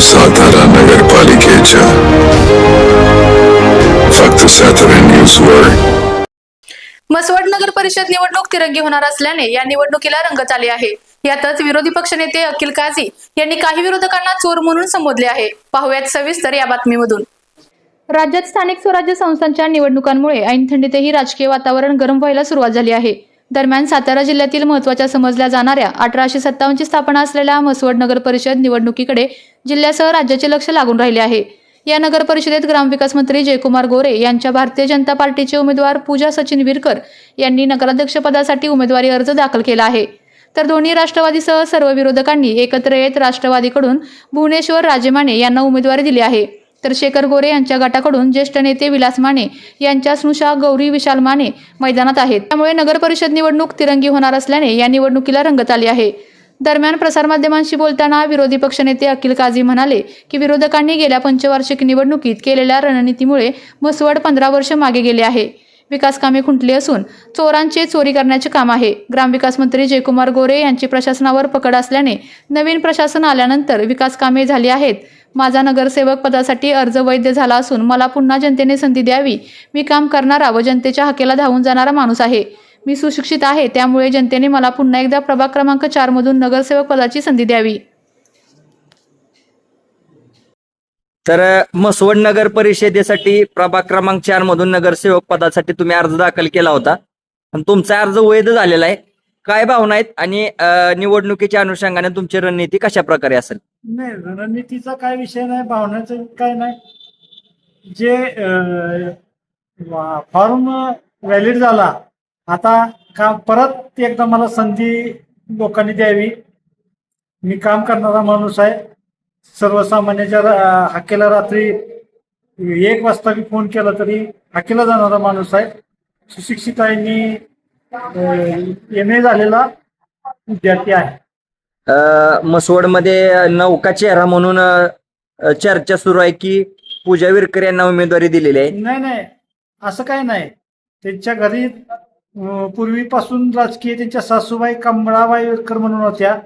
सातारा नगरपालिकेच्या फक्त सातारा न्यूजवर मसवड नगर परिषद निवडणूक तिरंगी होणार असल्याने या निवडणुकीला रंगत आली आहे. यातच विरोधी पक्षनेते अखिल काझी यांनी काही विरोधकांना चोर म्हणून संबोधले आहे. पाहुयात सविस्तर या बातमीमधून. राज्यात स्थानिक स्वराज्य संस्थांच्या निवडणुकांमुळे ऐन थंडीतही राजकीय वातावरण गरम व्हायला सुरुवात झाली आहे. दरम्यान सातारा जिल्ह्यातील महत्त्वाच्या समजल्या जाणाऱ्या अठराशे सत्तावन्नची स्थापना असलेल्या म्हसवड नगर परिषद निवडणुकीकडे जिल्ह्यासह राज्याचे लक्ष लागून राहिले आहे. या नगर परिषदेत ग्रामविकास मंत्री जयकुमार गोरे यांच्या भारतीय जनता पार्टीचे उमेदवार पूजा सचिन विरकर यांनी नगराध्यक्षपदासाठी उमेदवारी अर्ज दाखल केला आहे. तर दोन्ही राष्ट्रवादीसह सर्व विरोधकांनी एकत्र येत राष्ट्रवादीकडून भुवनेश्वर राजेमाने यांना उमेदवारी दिली आहे. तर शेखर गोरे यांच्या गटाकडून ज्येष्ठ नेते विलास माने यांच्या स्नुषा गौरी विशाल माने मैदानात आहेत. त्यामुळे नगर परिषद निवडणूक तिरंगी होणार असल्याने या निवडणुकीला रंगत आली आहे. दरम्यान प्रसारमाध्यमांशी बोलताना विरोधी पक्षनेते अखिल काझी म्हणाले की विरोधकांनी गेल्या पंचवार्षिक निवडणुकीत केलेल्या रणनीतीमुळे मसवड पंधरा वर्ष मागे गेले आहे. विकास कामे खुंटली असून चोरांचे चोरी करण्याचे काम आहे. ग्रामविकास मंत्री जयकुमार गोरे यांची प्रशासनावर पकड असल्याने नवीन प्रशासन आल्यानंतर विकास कामे झाली आहेत. माझा नगरसेवक पदासाठी अर्ज वैध झाला असून मला पुन्हा जनतेने संधी द्यावी. मी काम करणारा व जनतेच्या हकेला धावून जाणारा माणूस आहे. मी सुशिक्षित आहे त्यामुळे जनतेने मला पुन्हा एकदा प्रभाग क्रमांक चारमधून नगरसेवक पदाची संधी द्यावी. तर मसवड नगर परिषदेसाठी प्रभाग क्रमांक चार मधून नगरसेवक पदासाठी तुम्ही अर्ज दाखल केला होता. आणि तुमचा अर्ज वैध झालेला आहे. काय भावना आहेत? आणि निवडणुकीच्या अनुषंगाने तुमची रणनीती कशा प्रकारे असेल? नाही रणनीतीचा काय विषय नाही भावनाचं काय नाही. जे फॉर्म व्हॅलिड झाला आता का परत एकदा मला संधी लोकांनी द्यावी. मी काम करणारा माणूस आहे. सर्वसामान्याच्या रा- हाकेला रात्री एक वाजता मी फोन केला तरी हाकेला जाणारा माणूस आहे. सुशिक्षित आहे मी एम ए झालेला विद्यार्थी आहे. मसवडमध्ये नौका चेहरा म्हणून चर्चा सुरू आहे की पूजा विरकर यांना उमेदवारी दिलेली आहे. नाही नाही. असं काय नाही. त्यांच्या घरी पूर्वीपासून राजकीय त्यांच्या सासूबाई कमळाबाई विरकर म्हणून होत्या.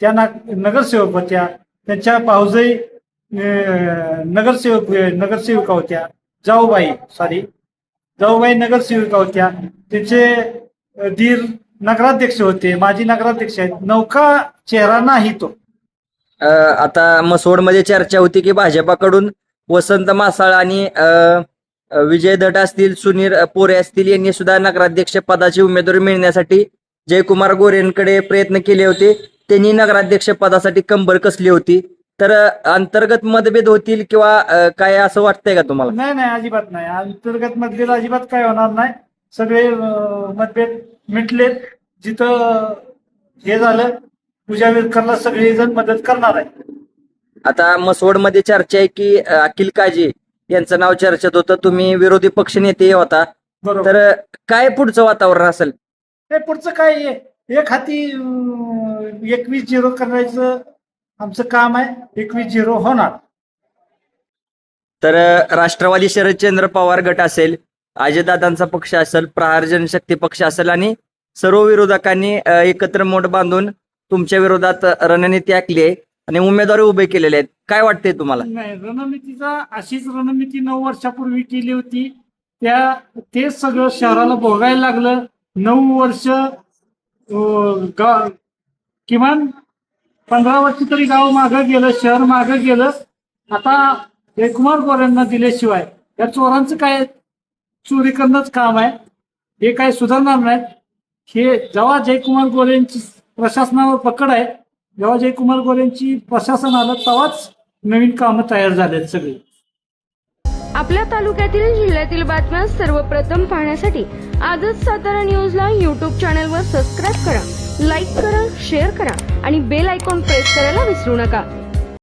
त्या ना नगरसेवक होत्या. त्यांच्या भाऊजई नगरसेवक नगरसेविका होत्या. जाऊबाई सॉरी जाऊबाई नगरसेविका होत्या. त्यांचे धीर नगराध्यक्ष होते. माजी नगराध्यक्ष आहेत. नौका चेहरा नाही तो. अं, आता मसवडमध्ये चर्चा होती की भाजपाकडून वसंत मासाळ आणि अं, विजय दट असतील सुनील पोरे असतील यांनी सुद्धा नगराध्यक्ष पदाची उमेदवारी मिळण्यासाठी जयकुमार गोरेंकडे प्रयत्न केले होते. त्यांनी नगराध्यक्ष पदासाठी कंबर कसली होती? तर अं, अंतर्गत मतभेद होतील किंवा अं, काय असं वाटतंय का तुम्हाला? नाही नाही अजिबात नाही. अंतर्गत मतभेद अजिबात काय होणार नाही. सगळे अं, मतभेद मिटलेत जिथं हे झालं पूजा विरकरला सगळेजण मदत करणार आहे आता मसवडमध्ये चर्चा आहे की अं, अखिल काजी यांचं नाव चर्चेत होतं तुम्ही विरोधी पक्ष नेते होता. बरोबर. तर काय पुढचं वातावरण असेल? हे पुढचं काय आहे? एक हाती एकवीस झिरो करायचं आमचं काम आहे एकवीस झिरो होणार. तर अ, राष्ट्रवादी शरदचंद्र पवार गट असेल अजयदादांचा पक्ष असेल प्रहार जनशक्ती पक्ष असेल आणि सर्व विरोधकांनी एकत्र मोठ बांधून तुमच्या विरोधात रणनीती आखली आहे आणि उमेदवारी उभे केलेले आहेत. काय वाटतंय तुम्हाला? नाही रणनीतीचा अशीच रणनीती नऊ वर्षापूर्वी केली होती. त्या ते सगळं शहराला भोगायला लागलं. नऊ वर्ष किमान पंधरा वर्ष तरी गाव मागं गेलं शहर मागं गेलं. आता जयकुमार गोऱ्यांना दिल्याशिवाय या चोरांचं काय चोरी करणंच काम आहे. हे काय सुधारणार नाहीत. हे जेव्हा जयकुमार गोरेंची प्रशासनावर पकड आहे जेव्हा जयकुमार गोरेंची प्रशासन आलं तेव्हाच नवीन कामं तयार झालेत सगळी. आपल्या तालुक्यातील जिल्ह्यातील बातम्या सर्वप्रथम पाहण्यासाठी आजच सातारा न्यूजला यूट्यूब चॅनलवर सबस्क्राईब करा लाईक करा शेअर करा आणि बेल आयकॉन प्रेस करायला विसरू नका.